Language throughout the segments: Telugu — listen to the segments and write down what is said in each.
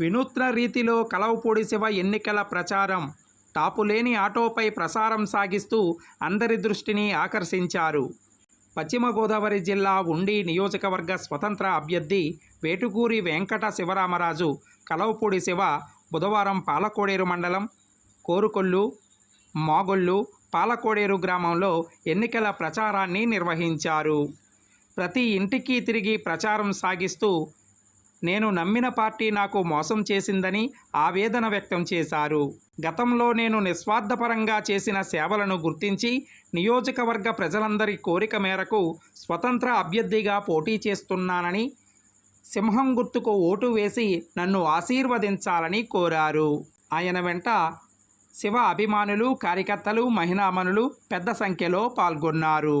వినూత్న రీతిలో కలవపూడి శివ ఎన్నికల ప్రచారం. టాపులేని ఆటోపై ప్రసారం సాగిస్తూ అందరి దృష్టిని ఆకర్షించారు. పశ్చిమ గోదావరి జిల్లా ఉండి నియోజకవర్గ స్వతంత్ర అభ్యర్థి వేటుకూరి వెంకట శివరామరాజు కలవపూడి శివ బుధవారం పాలకోడేరు మండలం కోరుకొల్లు మాగొల్లు పాలకోడేరు గ్రామంలో ఎన్నికల ప్రచారాన్ని నిర్వహించారు. ప్రతి ఇంటికి తిరిగి ప్రచారం సాగిస్తూ నేను నమ్మిన పార్టీ నాకు మోసం చేసిందని ఆవేదన వ్యక్తం చేశారు. గతంలో నేను నిస్వార్థపరంగా చేసిన సేవలను గుర్తించి నియోజకవర్గ ప్రజలందరి కోరిక మేరకు స్వతంత్ర అభ్యర్థిగా పోటీ చేస్తున్నానని సింహం గుర్తుకు ఓటు వేసి నన్ను ఆశీర్వదించాలని కోరారు. ఆయన వెంట శివ అభిమానులు కార్యకర్తలు మహిళామణులు పెద్ద సంఖ్యలో పాల్గొన్నారు.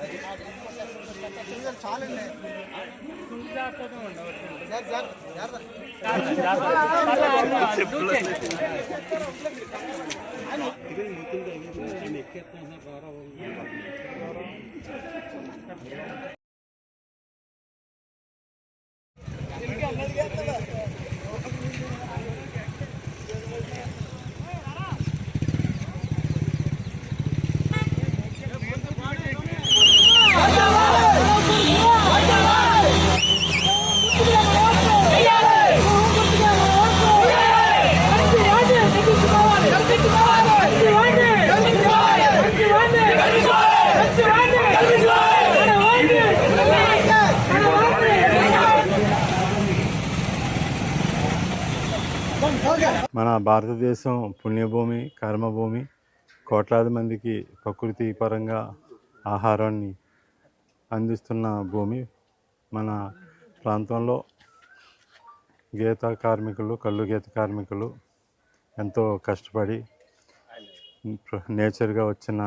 నేను మందించుకోవాలి మన భారతదేశం పుణ్యభూమి కర్మభూమి కోట్లాది మందికి ప్రకృతి పరంగా ఆహారాన్ని అందిస్తున్న భూమి మన ప్రాంతంలో. గీత కార్మికులు కళ్ళు గీత కార్మికులు ఎంతో కష్టపడి నేచర్గా వచ్చిన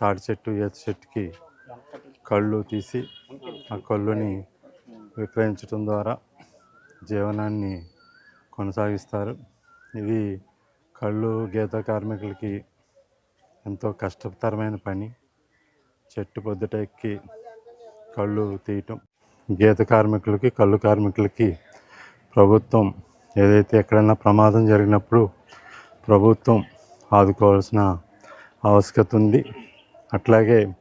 తాడి చెట్టు ఈత చెట్టుకి కళ్ళు తీసి ఆ కళ్ళుని విక్రయించడం ద్వారా జీవనాన్ని కొనసాగిస్తారు. ఇది కళ్ళు గీత కార్మికులకి ఎంతో కష్టతరమైన పని. చెట్టు పొద్దుట ఎక్కి కళ్ళు తీయటం. గీత కార్మికులకి కళ్ళు కార్మికులకి ప్రభుత్వం ఏదైతే ఎక్కడైనా ప్రమాదం జరిగినప్పుడు ప్రభుత్వం ఆదుకోవాల్సిన ఆవశ్యకత ఉంది. అట్లాగే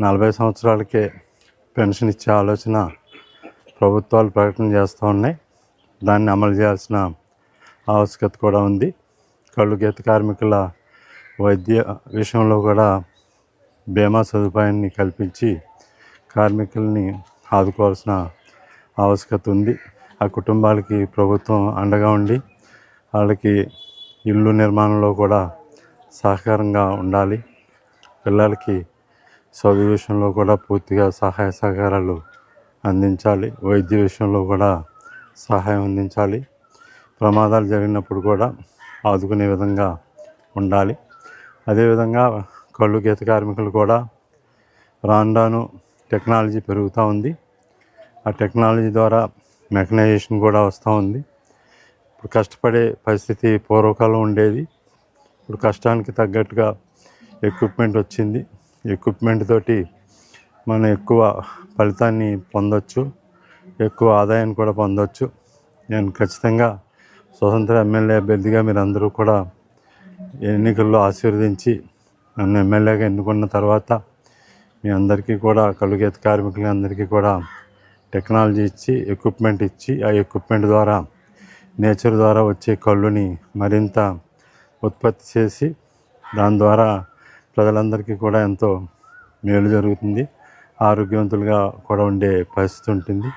నలభై సంవత్సరాలకే పెన్షన్ ఇచ్చే ఆలోచన ప్రభుత్వాలు ప్రకటన చేస్తూ ఉన్నాయి. దాన్ని అమలు చేయాల్సిన ఆవశ్యకత కూడా ఉంది. కళ్ళు గీత కార్మికుల వైద్య విషయంలో కూడా బీమా సదుపాయాన్ని కల్పించి కార్మికుల్ని ఆదుకోవాల్సిన ఆవశ్యకత ఉంది. ఆ కుటుంబాలకి ప్రభుత్వం అండగా ఉండి వాళ్ళకి ఇల్లు నిర్మాణంలో కూడా సహకారంగా ఉండాలి. పిల్లలకి చదువు విషయంలో కూడా పూర్తిగా సహాయ సహకారాలు అందించాలి. వైద్య విషయంలో కూడా సహాయం అందించాలి. ప్రమాదాలు జరిగినప్పుడు కూడా ఆదుకునే విధంగా ఉండాలి. అదేవిధంగా కళ్ళు గీత కార్మికులు కూడా రాను రాను టెక్నాలజీ పెరుగుతూ ఉంది. ఆ టెక్నాలజీ ద్వారా మెకనైజేషన్ కూడా వస్తూ ఉంది. ఇప్పుడు కష్టపడే పరిస్థితి పూర్వకాలం ఉండేది. ఇప్పుడు కష్టానికి తగ్గట్టుగా ఎక్విప్మెంట్ వచ్చింది. ఎక్విప్మెంట్ తోటి మనం ఎక్కువ ఫలితాన్ని పొందొచ్చు. ఎక్కువ ఆదాయాన్ని కూడా పొందొచ్చు. నేను ఖచ్చితంగా స్వతంత్ర ఎమ్మెల్యే అభ్యర్థిగా మీరు అందరూ కూడా ఎన్నికల్లో ఆశీర్వదించి నన్ను ఎమ్మెల్యేగా ఎన్నుకున్న తర్వాత మీ అందరికీ కూడా కలుగేత కార్మికులు అందరికీ కూడా టెక్నాలజీ ఇచ్చి ఎక్విప్మెంట్ ఇచ్చి ఆ ఎక్విప్మెంట్ ద్వారా నేచర్ ద్వారా వచ్చే కళ్ళుని మరింత ఉత్పత్తి చేసి దాని ద్వారా ప్రజలందరికీ కూడా ఎంతో మేలు జరుగుతుంది. ఆరోగ్యవంతులుగా కూడా ఉండే పరిస్థితి ఉంటుంది.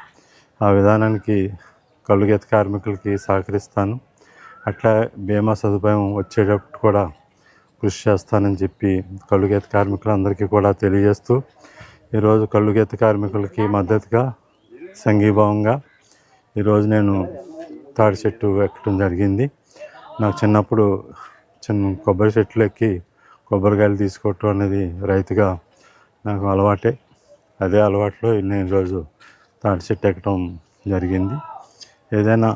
ఆ విధానానికి కళ్ళుగీత కార్మికులకి సహకరిస్తాను. అట్లా బీమా సదుపాయం వచ్చేటప్పుడు కూడా కృషి చేస్తానని చెప్పి కళ్ళుగీత కార్మికులందరికీ కూడా తెలియజేస్తూ ఈరోజు కళ్ళుగేత కార్మికులకి మద్దతుగా సంఘీభావంగా ఈరోజు నేను తాడి చెట్టు ఎక్కడం జరిగింది. నాకు చిన్నప్పుడు చిన్న కొబ్బరి చెట్లు ఎక్కి కొబ్బరికాయలు తీసుకోవటం అనేది రైతుగా నాకు అలవాటే. అదే అలవాట్లో నేను ఈరోజు తాటి చెట్టు ఎక్కడం జరిగింది. ఏదైనా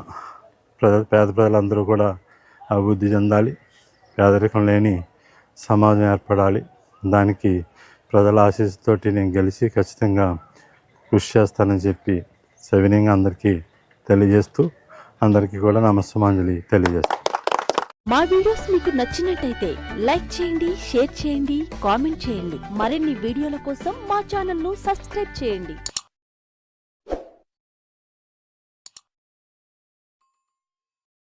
ప్రజ పేద ప్రజలందరూ కూడా అభివృద్ధి చెందాలి పేదరికం లేని సమాజం ఏర్పడాలి. దానికి ప్రజల ఆశీస్సుతోటి నేను గెలిచి ఖచ్చితంగా కృషి చేస్తానని చెప్పి సవినయంగా అందరికీ తెలియజేస్తూ అందరికీ కూడా నమస్సమాంజలి తెలియజేస్తాను మా వీడియోస్ మీకు నచ్చినట్టయితే లైక్ చేయండి షేర్ చేయండి కామెంట్ చేయండి. మరిన్ని వీడియోల కోసం మా ఛానల్ను సబ్స్క్రైబ్ చేయండి.